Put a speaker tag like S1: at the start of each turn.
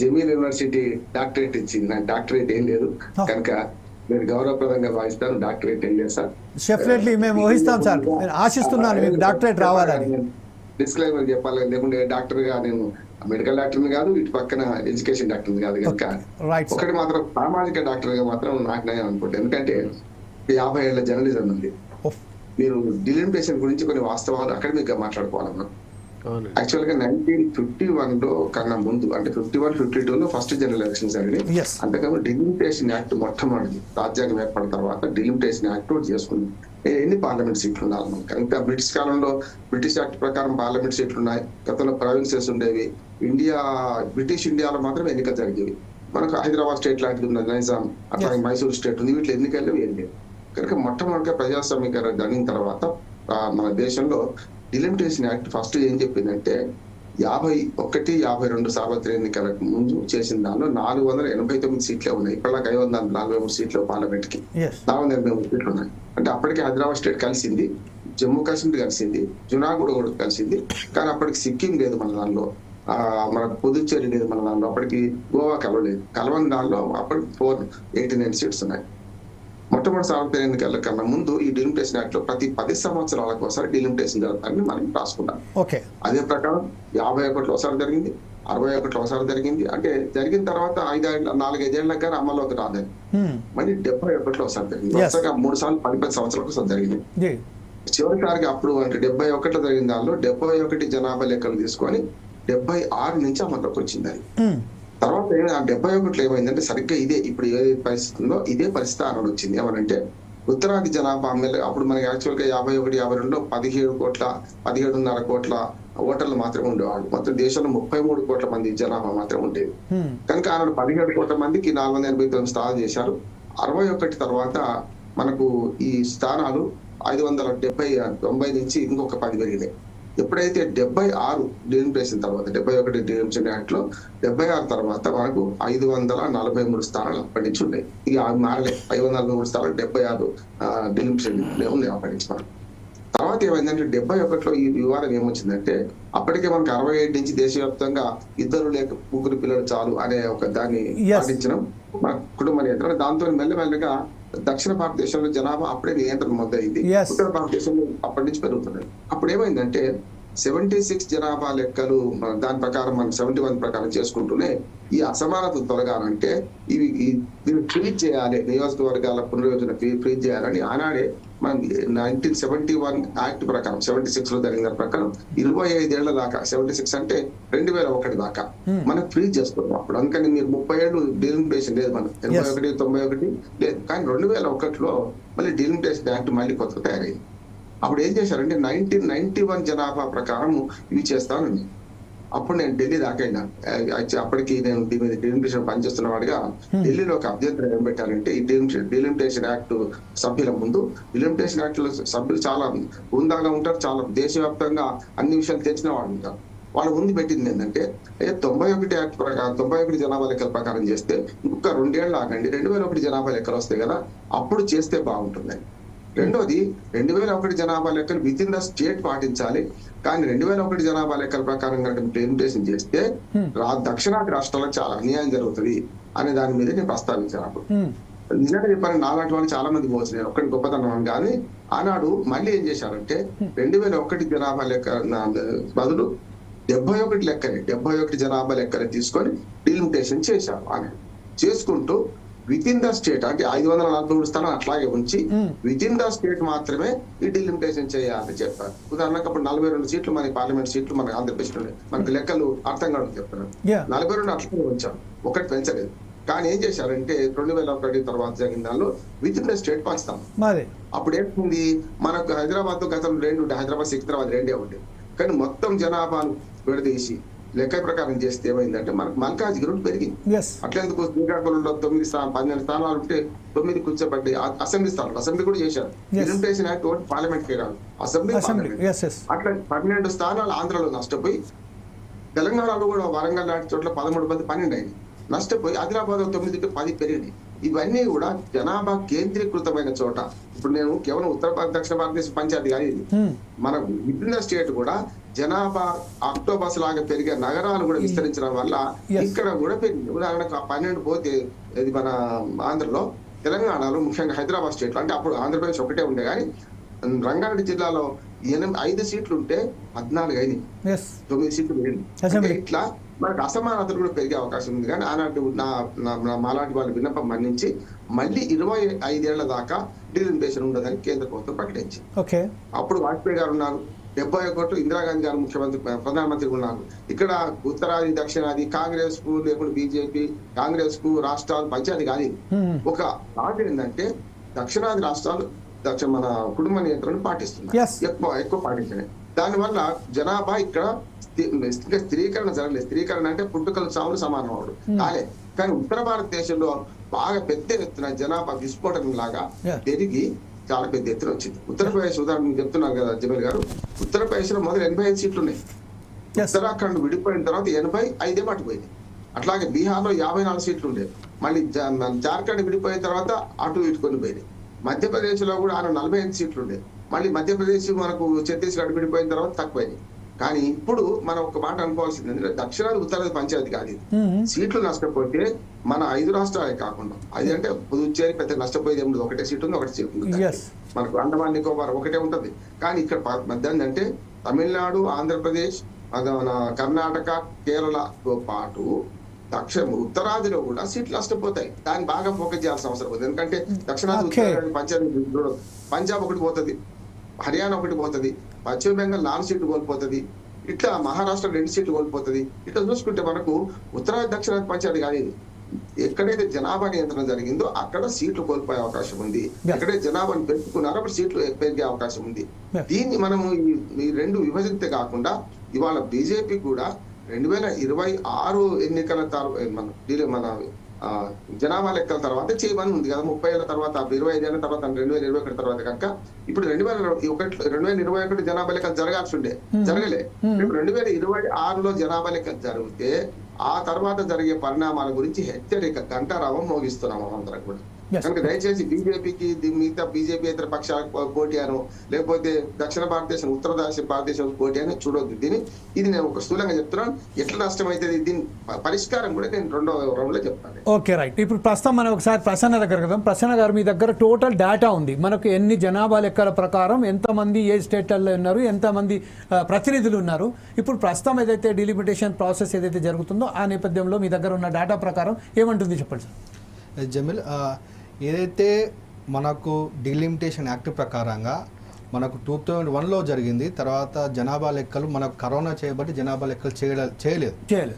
S1: Jameel university doctorate ఇచ్చింది. నాకు doctorate ఏం లేదు. కనుక మీరు గౌరవప్రదంగా భావిస్తాను. డాక్టరేట్ ఏం లేదు సార్.
S2: డెఫినెట్లీ మేము ఊహిస్తాం సార్. నేను ఆశిస్తున్నాను మీకు డాక్టరేట్ రావాలని.
S1: డిస్క్లైమర్ చెప్పాలి లేకుంటే డాక్టర్గా నేను మెడికల్ డాక్టర్ కాదు ఇటు పక్కన ఎడ్యుకేషన్ డాక్టర్ కాదు కనుక ఒకటి మాత్రం సామాజిక డాక్టర్గా మాత్రం నాకు నేను అనుకుంటాను ఎందుకంటే యాభై ఏళ్ళ జర్నలిజం ఉంది. మీరు డిలిమిటేషన్ గురించి కొన్ని వాస్తవాలు అకాడమిక్గా మాట్లాడుకోవాలి మనం
S3: అవునండి
S1: యాక్చువల్గా నైన్టీన్ ఫిఫ్టీ వన్లో కన్నా ముందు అంటే ఫిఫ్టీ వన్ ఫిఫ్టీ టూ లో ఫస్ట్ జనరల్ ఎలక్షన్స్
S2: Yes.
S1: అంతేకాదు డిలిమిటేషన్ యాక్ట్ మొట్టమొదటి రాజ్యాంగం ఏర్పడిన తర్వాత డిలిమిటేషన్ యాక్ట్ ఒకటి చేసుకుంది ఎన్ని పార్లమెంట్ సీట్లు ఉండాలి మనకి? ఇంకా బ్రిటిష్ కాలంలో బ్రిటిష్ యాక్ట్ ప్రకారం పార్లమెంట్ సీట్లు ఉన్నాయి. గతంలో ప్రావిన్సెస్ ఉండేవి. ఇండియా బ్రిటిష్ ఇండియాలో మాత్రం ఎన్నికలు జరిగేవి. మనకు హైదరాబాద్ స్టేట్ లాంటిది ఉన్నది నైజాం అట్లాగే మైసూర్ స్టేట్ ఉంది. వీటిలో ఎన్నికలు ఏం లేవు. కనుక మొట్టమొదటిగా ప్రజాస్వామ్యీకరణ జరిగిన తర్వాత మన దేశంలో డిలిమిటేషన్ యాక్ట్ ఫస్ట్ ఏం చెప్పిందంటే యాభై ఒకటి యాభై రెండు సార్వత్రిక ఎన్నికలకు ముందు చేసిన దానిలో నాలుగు వందల ఎనభై తొమ్మిది సీట్లే ఉన్నాయి. ఇప్పటిదాకా ఐదు వందల నలభై మూడు సీట్లు
S2: పార్లమెంట్కి
S1: నాలుగు వందల ఎనభై మూడు సీట్లు ఉన్నాయి. అంటే అప్పటికి హైదరాబాద్ స్టేట్ కలిసింది జమ్మూ కాశ్మీర్ కలిసింది జునాగఢ్ కూడా కలిసింది. కానీ అప్పటికి సిక్కిం లేదు మన దానిలో. ఆ, మన పుదుచ్చేరి లేదు మన దానిలో. అప్పటికి గోవా కలవలేదు. కలవని దానిలో అప్పటికి ఫోర్ ఎయిటీ నైన్ సీట్స్ ఉన్నాయి. మొట్టమొదటి సార్వత్రిక ఎన్నికల కన్నా ముందు ఈ డిలిమిటేషన్ యాక్ట్లో ప్రతి పది సంవత్సరాలకు ఒకసారి డిలిమిటేషన్ జరుగుతారని మనం రాసుకున్నాం.
S2: ఓకే.
S1: అదే ప్రకారం యాభై ఒకటిలో ఒకసారి జరిగింది అరవై ఒకటిలో ఒకసారి జరిగింది. అంటే జరిగిన తర్వాత ఐదేళ్ళ నాలుగైదేళ్ళకు కానీ అమల్లోకి రాదని మళ్ళీ డెబ్బై ఒకటిలో ఒకసారి జరిగింది. వరుసగా మూడు సార్లు పది పది సంవత్సరాలకు ఒకసారి జరిగింది.
S2: జీ
S1: చివరిసారిగా అప్పుడు అంటే డెబ్బై ఒకటిలో జరిగిన దానిలో డెబ్బై ఒకటి జనాభా లెక్కలు తీసుకొని డెబ్బై ఆరు నుంచి అమల్లోకి వచ్చింది అది. తర్వాత? ఆ డెబ్బై ఒకటిలో ఏమైందంటే సరిగ్గా ఇదే ఇప్పుడు ఏ పరిస్థితి ఉందో ఇదే పరిస్థితి అనడం వచ్చింది. ఏమనంటే ఉత్తరాది జనాభా ఎమ్మెల్యే అప్పుడు మనకి యాక్చువల్గా యాభై ఒకటి యాభై రెండులో పదిహేడు కోట్ల పదిహేడున్నర కోట్ల ఓటర్లు మాత్రమే ఉండేవాళ్ళు. మొత్తం దేశంలో ముప్పై మూడు కోట్ల మంది జనాభా మాత్రమే ఉండేది. కనుక ఆనాడు పదిహేడు కోట్ల మందికి నాలుగు వందల ఎనభై తొమ్మిది స్థానాలు చేశారు. అరవై ఒకటి తర్వాత మనకు ఈ స్థానాలు ఐదు వందల డెబ్బై తొంభై నుంచి ఇంకొక పది పెరిగినాయి. ఎప్పుడైతే డెబ్బై ఆరు డిలిమిటేషన్ తర్వాత డెబ్బై ఒకటి డిలిమిటేషన్ యాక్ట్లో డెబ్బై ఆరు తర్వాత మనకు ఐదు వందల నలభై మూడు స్థానాలు అప్పటి నుంచి ఉన్నాయి ఇక అవి మారలే ఐదు వందల నలభై మూడు స్థానాలు డెబ్బై ఆరు డిలిమిటేషన్ ఉన్నాయి అప్పటి నుంచి మనకు తర్వాత ఏమైందంటే డెబ్బై ఒకటిలో ఈ వివాదం ఏమొచ్చిందంటే అప్పటికే మనకు అరవై ఏడు నుంచి దేశవ్యాప్తంగా ఇద్దరు లేక ముగ్గురు పిల్లలు చాలు అనే ఒక దాన్ని. పాటించడం మన కుటుంబ నియంత్రణ దాంతో మెల్లమెల్లగా దక్షిణ భారతదేశంలో జనాభా అప్పుడే నియంత్రణ మొదలైంది. ఉత్తర భారతదేశంలో అప్పటి నుంచి పెరుగుతున్నాయి. అప్పుడు ఏమైందంటే సెవెంటీ సిక్స్ జనాభా లెక్కలు దాని ప్రకారం మనం సెవెంటీ వన్ ప్రకారం చేసుకుంటూనే ఈ అసమానత తొలగాలంటే ఇవి దీన్ని ఫ్రీజ్ చేయాలి. నియోజకవర్గాల పునర్యోజన ఫ్రీజ్ చేయాలని ఆనాడే మనం నైన్టీన్ సెవెంటీ వన్ యాక్ట్ ప్రకారం సెవెంటీ సిక్స్లో జరిగిన ప్రకారం ఇరవై ఐదేళ్ళ దాకా సెవెంటీ సిక్స్ అంటే రెండు వేల ఒకటి దాకా మనం ఫ్రీజ్ చేసుకున్నాం అప్పుడు. అందుకని మీరు ముప్పై ఏళ్ళు డిలిమిటేషన్ లేదు మనం. ఎనభై. ఒకటి తొంభై ఒకటి లేదు. కానీ రెండు వేల ఒకటిలో మళ్ళీ డిలిమిటేషన్ యాక్ట్ మళ్ళీ కొత్తగా తయారైంది. అప్పుడు ఏం చేశారంటే నైన్టీన్ నైన్టీ వన్ జనాభా ప్రకారం ఇవి చేస్తానని అప్పుడు నేను ఢిల్లీ దాకైనా అప్పటికి నేను దీని మీద డిలిమిటేషన్ పనిచేస్తున్న వాడిగా ఢిల్లీలో ఒక అభ్యంతరం ఏం పెట్టారంటే ఈ డిలిమిటేషన్ యాక్ట్ సభ్యుల ముందు డిలిమిటేషన్ యాక్ట్లో సభ్యులు చాలా హుందాగా ఉంటారు చాలా దేశవ్యాప్తంగా అన్ని విషయాలు తెలిసిన వాళ్ళు ఉంటారు వాళ్ళ ముందు పెట్టింది ఏంటంటే ఏ తొంభై ఒకటి యాక్ట్ ప్రకారం తొంభై ఒకటి జనాభా లెక్కల ప్రకారం చేస్తే ఇంకొక రెండేళ్ళు ఆగండి రెండు వేల ఒకటి జనాభా లెక్కలు వస్తాయి కదా అప్పుడు చేస్తే బాగుంటుంది. రెండోది రెండు వేల ఒకటి జనాభా లెక్కలు విత్ ఇన్ ద స్టేట్ పాటించాలి. కానీ రెండు వేల ఒకటి జనాభా లెక్కల ప్రకారం కనుక ఇంప్లిమెంటేషన్ చేస్తే దక్షిణాది రాష్ట్రాలకు చాలా అన్యాయం జరుగుతుంది అనే దాని మీద నేను ప్రస్తావించాను అప్పుడు నిజంగా చెప్పాను నాలాంటి వాళ్ళు చాలా మంది నేను ఒక్కటి గొప్పతనం అని కానీ ఆనాడు మళ్ళీ ఏం చేశారంటే రెండు వేల ఒకటి జనాభా లెక్క బదులు డెబ్బై ఒకటి లెక్కని డెబ్బై ఒకటి జనాభా లెక్కని తీసుకొని డిలిమిటేషన్ చేశారు. ఆయన చేసుకుంటూ విత్ ఇన్ ద స్టేట్ అంటే ఐదు వందల నలభై మూడు స్థానం అట్లాగే ఉంచి విత్ ఇన్ ద స్టేట్ మాత్రమే ఈ డిలిమిటేషన్ చేయాలని చెప్పారు. ఉదాహరణకు అప్పుడు నలభై రెండు సీట్లు మన పార్లమెంట్ సీట్లు మన ఆంధ్రప్రదేశ్. మనకు లెక్కలు అర్థం చెప్తున్నాను
S2: Yeah.
S1: నలభై రెండు అట్లనే ఉంచారు ఒకటి పెంచలేదు. కానీ ఏం చేశారంటే రెండు వేల ఒకటి తర్వాత జరిగిన దానిలో విత్ ఇన్ ద స్టేట్ పంచుతాం అప్పుడు ఏమైంది? మనకు హైదరాబాద్ గతంలో రెండు హైదరాబాద్ సికింద్రాబాద్ రెండే ఉండే. కానీ మొత్తం జనాభాను విడదీసి లెక్క ప్రకారం చేస్తే ఏమైందంటే మనకు మల్కాజ్గిరి పెరిగింది.
S2: ఎస్
S1: అట్లెందుకు శ్రీకాకుళంలో తొమ్మిది స్థానం పన్నెండు స్థానాలు ఉంటే తొమ్మిది కూర్చోబట్టి ఆ- అసెంబ్లీ స్థానాలు అసెంబ్లీ కూడా చేశారు. లిమిటేషన్ యాక్ట్ ఒకటి పార్లమెంట్కి రాదు అసెంబ్లీ. అట్లా పన్నెండు స్థానాలు ఆంధ్రలో నష్టపోయి తెలంగాణలో కూడా వరంగల్ లాంటి చోట్ల పదమూడు మంది పన్నెండు అయింది. నష్టపోయి ఆదిలాబాద్ తొమ్మిదికి పది పెరిగింది. ఇవన్నీ కూడా జనాభా కేంద్రీకృతమైన చోట. ఇప్పుడు నేను కేవలం ఉత్తర భారత దక్షిణ భారతదేశ పంచాయతీ కానీ ఇది. మన విభిన్న స్టేట్ కూడా జనాభా అక్టోబస్ లాగా పెరిగే నగరాలు కూడా విస్తరించడం వల్ల. ఇక్కడ కూడా పెరిగింది. ఉదాహరణకు పన్నెండు పోతే ఇది మన ఆంధ్రలో తెలంగాణలో ముఖ్యంగా హైదరాబాద్ స్టేట్లో అంటే అప్పుడు ఆంధ్రప్రదేశ్ ఒకటే ఉండే కానీ రంగారెడ్డి జిల్లాలో ఎనిమిది ఐదు సీట్లు ఉంటే పద్నాలుగు
S2: ఎస్
S1: తొమ్మిది సీట్లు పెరిగింది. ఇట్లా మనకు అసమానతలు కూడా పెరిగే అవకాశం ఉంది కానీ ఆనాటి నా మాలాంటి వాళ్ళ విన్నపం మన్నించి మళ్ళీ ఇరవై ఐదేళ్ళ దాకా డిలిమిటేషన్ ఉండదని కేంద్ర ప్రభుత్వం ప్రకటించింది. అప్పుడు వాజ్పేయి గారు ఉన్నారు. డెబ్బై ఒకటి ఇందిరాగాంధీ గారు ముఖ్యమంత్రి ప్రధానమంత్రి ఉన్నారు ఇక్కడ ఉత్తరాది దక్షిణాది కాంగ్రెస్కు లేకుంటే బీజేపీ కాంగ్రెస్కు రాష్ట్రాలు పంచాయతీ.
S2: Hmm.
S1: ఒక బాధ ఏంటంటే దక్షిణాది రాష్ట్రాలు దక్షిణ మన కుటుంబ నియంత్రణ పాటిస్తున్నాయి
S2: Yes.
S1: ఎక్కువ ఎక్కువ పాటించినాయి దానివల్ల జనాభా ఇక్కడ ఇంకా స్థిరీకరణ జరగలేదు స్థిరీకరణ అంటే పుట్టుకలు చావులు సమానం అవడు కాలే కానీ ఉత్తర భారతదేశంలో బాగా పెద్ద ఎత్తున జనాభా విస్ఫోటనం లాగా. పెరిగి చాలా పెద్ద ఎత్తున వచ్చింది. ఉత్తరప్రదేశ్ ఉదాహరణ మీకు చెప్తున్నారు కదా జమీల్ గారు. ఉత్తరప్రదేశ్లో మొదలు ఎనభై ఐదు సీట్లు ఉన్నాయి. ఉత్తరాఖండ్ విడిపోయిన తర్వాత ఎనభై ఐదే పట్టుపోయింది అట్లాగే బీహార్లో యాభై నాలుగు సీట్లు ఉండే. మళ్ళీ జార్ఖండ్ విడిపోయిన తర్వాత అటు ఇటు కొన్ని పోయినాయి. మధ్యప్రదేశ్లో కూడా ఆయన నలభై ఐదు సీట్లు ఉండే. మళ్ళీ మధ్యప్రదేశ్ మనకు ఛత్తీస్గఢ్ విడిపోయిన తర్వాత తక్కువైంది కానీ ఇప్పుడు మనం ఒక మాట అనుకోవాల్సింది ఏంటంటే దక్షిణాది ఉత్తరాది పంచాయతీ కాదు ఇది. సీట్లు నష్టపోతే మన ఐదు రాష్ట్రాలే కాకుండా అది అంటే పుదుచ్చేరి పెద్ద నష్టపోయేది ఏమి లేదు. ఒకటే సీట్ ఉంది ఒకటి సీట్ ఉంది. మనకు అండమాన్ నికోబార్ ఒకటే ఉంటది కానీ ఇక్కడ ప- మధ్య అంటే తమిళనాడు ఆంధ్రప్రదేశ్ మన కర్ణాటక కేరళతో పాటు దక్షిణ ఉత్తరాదిలో కూడా సీట్లు నష్టపోతాయి దాన్ని బాగా ఫోకస్ చేయాల్సిన అవసరం ఉంది ఎందుకంటే దక్షిణాది. ఉత్తరాది పంచాయతీ. పంజాబ్ ఒకటి పోతుంది హర్యానా ఒకటి పోతుంది పశ్చిమ బెంగాల్ నాలుగు సీట్లు కోల్పోతుంది ఇట్లా మహారాష్ట్ర రెండు సీట్లు కోల్పోతుంది ఇట్లా చూసుకుంటే మనకు ఉత్తరాది దక్షిణాది పంచాయతీ ఇది ఎక్కడైతే జనాభా నియంత్రణ జరిగిందో అక్కడ సీట్లు కోల్పోయే అవకాశం ఉంది. ఎక్కడైతే జనాభాను పెంచుకున్నారో అప్పుడు సీట్లు పెరిగే అవకాశం ఉంది. దీన్ని మనము ఈ- రెండు విభజిస్తే కాకుండా ఇవాళ బీజేపీ కూడా రెండు వేల ఇరవై ఆరు ఎన్నికల మన మన జనాభా లెక్కల తర్వాత చేయమని ఉంది కదా ముప్పై ఏళ్ళ తర్వాత ఇరవై ఐదు ఏళ్ళ తర్వాత రెండు వేల ఇరవై ఒకటి తర్వాత కనుక ఇప్పుడు రెండు వేల ఒకటి రెండు వేల ఇరవై ఒకటి జనాభా లెక్కలు జరగాల్సి ఉండే జరగలే. ఇప్పుడు రెండు వేల ఇరవై ఆరులో జనాభా లెక్కలు జరిగితే ఆ తర్వాత జరిగే పరిణామాల గురించి హెచ్చరిక గంటారావం మోగిస్తున్నాం అందరం కూడా. కనుక దయచేసి బీజేపీకి మిగతా బీజేపీ ఇతర పక్షాలకు పోటీ అను లేకపోతే దక్షిణ భారతదేశం ఉత్తర భారతదేశం పోటీ అని చూడొద్దు. దీన్ని ఇది నేను ఒక స్థూలంగా చెప్తున్నాను. ఎట్లా నష్టం అవుతుంది దీని పరిష్కారం కూడా నేను రెండో రౌండ్లో చెప్తాను.
S2: Okay right. ఇప్పుడు ప్రస్తుతం మనం ఒకసారి ప్రసన్న దగ్గర కదా ప్రసన్న గారు మీ దగ్గర టోటల్ డేటా ఉంది. మనకు ఎన్ని జనాభా లెక్కల ప్రకారం ఎంతమంది ఏ స్టేట్లలో ఉన్నారు ఎంతమంది ప్రతినిధులు ఉన్నారు. ఇప్పుడు ప్రస్తుతం ఏదైతే డిలిమిటేషన్ ప్రాసెస్ ఏదైతే జరుగుతుందో ఆ నేపథ్యంలో మీ దగ్గర ఉన్న డేటా ప్రకారం ఏమంటుంది చెప్పండి సార్?
S3: జమిల్ ఆ, ఏదైతే మనకు డిలిమిటేషన్ యాక్ట్ ప్రకారంగా మనకు టూ థౌజండ్ వన్లో జరిగింది తర్వాత జనాభా లెక్కలు మనకు కరోనా చేయబట్టి జనాభా లెక్కలు చేయలేదు.
S2: చేయలేదు.